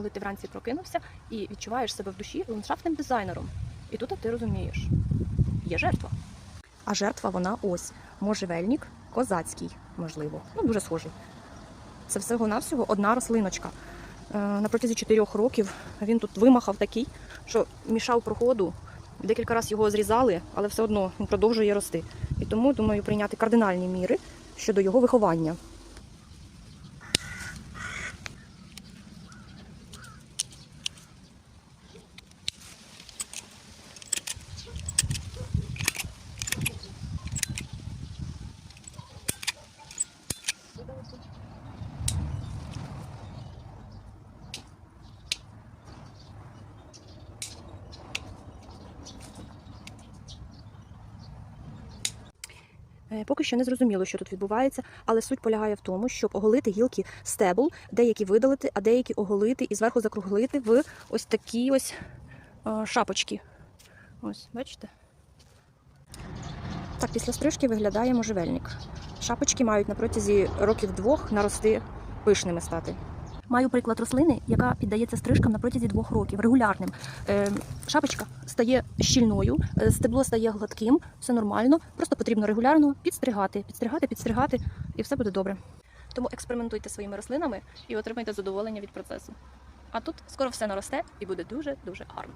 коли ти вранці прокинувся і відчуваєш себе в душі ландшафтним дизайнером. І тут ти розумієш, є жертва. А жертва вона ось можжевельник козацький, можливо. Ну, дуже схожий. Це всього-навсього одна рослиночка. Е, На протязі чотирьох років він тут вимахав такий, що мішав проходу. Декілька разів його зрізали, але все одно він продовжує рости. І тому думаю прийняти кардинальні міри щодо його виховання. Поки що не зрозуміло, що тут відбувається, але суть полягає в тому, щоб оголити гілки стебл, деякі видалити, а деякі оголити і зверху закруглити в ось такі ось е, шапочки. Ось, бачите? Так, після стрижки виглядає можжевельник. Шапочки мають на протязі років двох нарости пишними стати. Маю приклад рослини, яка піддається стрижкам на протязі двох років регулярним. Е, шапочка стає щільною, е, стебло стає гладким, все нормально. Просто потрібно регулярно підстригати, підстригати, підстригати, і все буде добре. Тому експериментуйте своїми рослинами і отримайте задоволення від процесу. А тут скоро все наросте і буде дуже дуже гарно.